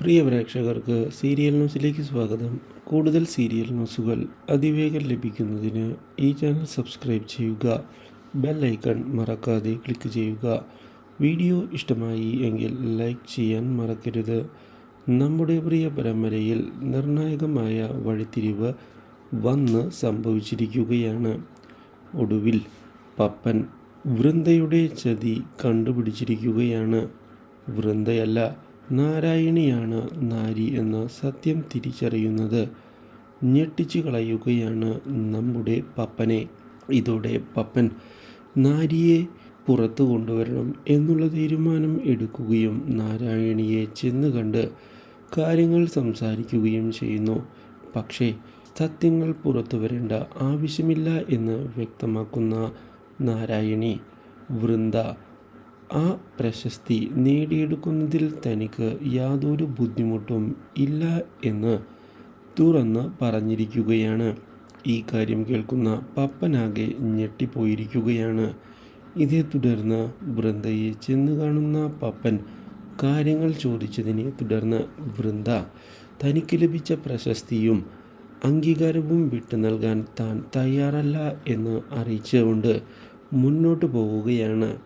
പ്രിയ പ്രേക്ഷകർക്ക് സീരിയൽ ന്യൂസിലേക്ക് സ്വാഗതം. കൂടുതൽ സീരിയൽ ന്യൂസുകൾ അതിവേഗം ലഭിക്കുന്നതിന് ഈ ചാനൽ സബ്സ്ക്രൈബ് ചെയ്യുക. ബെൽ ഐക്കൺ മറക്കാതെ ക്ലിക്ക് ചെയ്യുക. വീഡിയോ ഇഷ്ടമായി എങ്കിൽ ലൈക്ക് ചെയ്യാൻ മറക്കരുത്. നമ്മുടെ പ്രിയ പരമ്പരയിൽ നിർണായകമായ വഴിത്തിരിവ് വന്ന് സംഭവിച്ചിരിക്കുകയാണ്. ഒടുവിൽ പപ്പൻ വൃന്ദയുടെ ചതി കണ്ടുപിടിച്ചിരിക്കുകയാണ്. വൃന്ദയല്ല നാരായണിയാണ് നാരി എന്ന സത്യം തിരിച്ചറിയുന്നത്. ഞെട്ടിച്ചു കളയുകയാണ് നമ്മുടെ പപ്പനെ. ഇതോടെ പപ്പൻ നാരിയെ പുറത്തു കൊണ്ടുവരണം എന്നുള്ള തീരുമാനം എടുക്കുകയും നാരായണിയെ ചെന്ന് കണ്ട് കാര്യങ്ങൾ സംസാരിക്കുകയും ചെയ്യുന്നു. പക്ഷേ സത്യങ്ങൾ പുറത്തു വരേണ്ട ആവശ്യമില്ല എന്ന് വ്യക്തമാക്കുന്ന നാരായണി വൃന്ദ ആ പ്രശസ്തി നേടിയെടുക്കുന്നതിൽ തനിക്ക് യാതൊരു ബുദ്ധിമുട്ടും ഇല്ല എന്ന് തുറന്ന് പറഞ്ഞിരിക്കുകയാണ്. ഈ കാര്യം കേൾക്കുന്ന പപ്പനാകെ ഞെട്ടിപ്പോയിരിക്കുകയാണ്. ഇതേ തുടർന്ന് വൃന്ദയെ ചെന്ന് കാണുന്ന പപ്പൻ കാര്യങ്ങൾ ചോദിച്ചതിനെ തുടർന്ന് വൃന്ദ തനിക്ക് ലഭിച്ച പ്രശസ്തിയും അംഗീകാരവും വിട്ടു നൽകാൻ താൻ തയ്യാറല്ല എന്ന് അറിയിച്ചുകൊണ്ട് മുന്നോട്ട് പോവുകയാണ്.